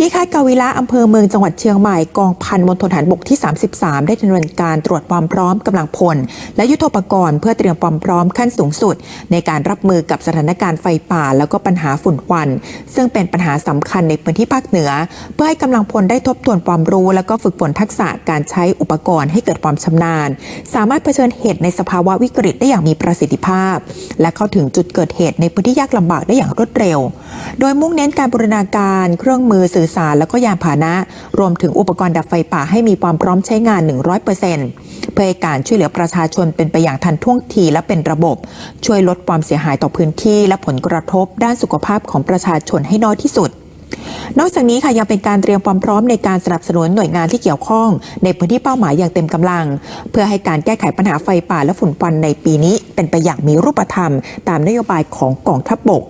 ที่ค่ายกาวิระอำเภอเมืองจังหวัดเชียงใหม่กองพันมณฑลฐานบกที่ 33 ได้ดำเนินการตรวจความพร้อมกำลังพล และยุทโธปกรณ์เพื่อเตรียมความพร้อมขั้นสูงสุด ในการรับมือกับสถานการณ์ไฟป่า แล้วก็ปัญหาฝุ่นควัน ซึ่งเป็นปัญหาสำคัญในพื้นที่ภาคเหนือ เพื่อให้กำลังพลได้ทบทวนความรู้ แล้วก็ฝึกฝนทักษะการใช้อุปกรณ์ให้เกิดความชำนาญ สามารถเผชิญเหตุในสภาวะวิกฤตได้อย่างมีประสิทธิภาพ และเข้าถึงจุดเกิดเหตุในพื้นที่ยากลำบากได้อย่างรวดเร็ว โดยมุ่งเน้นการบูรณาการเครื่องมือสื่อสารแล้วก็ยานพาหนะ รวมถึงอุปกรณ์ดับไฟป่าให้มีความพร้อมใช้งาน 100%เพื่อให้การช่วยเหลือประชาชนเป็นไปอย่างทันท่วงทีและเป็นระบบ ช่วยลดความเสียหายต่อพื้นที่ และผลกระทบด้านสุขภาพของประชาชนให้น้อยที่สุดนอกจากนี้ค่ะยังเป็นการเตรียมความพร้อมในการสนับสนุนหน่วยงานที่เกี่ยวข้อง ในพื้นที่เป้าหมายอย่างเต็มกำลัง เพื่อให้การแก้ไขปัญหาไฟป่าและฝุ่นควันในปีนี้ เป็นไปอย่างมีรูปธรรม ตามนโยบายของกองทัพบก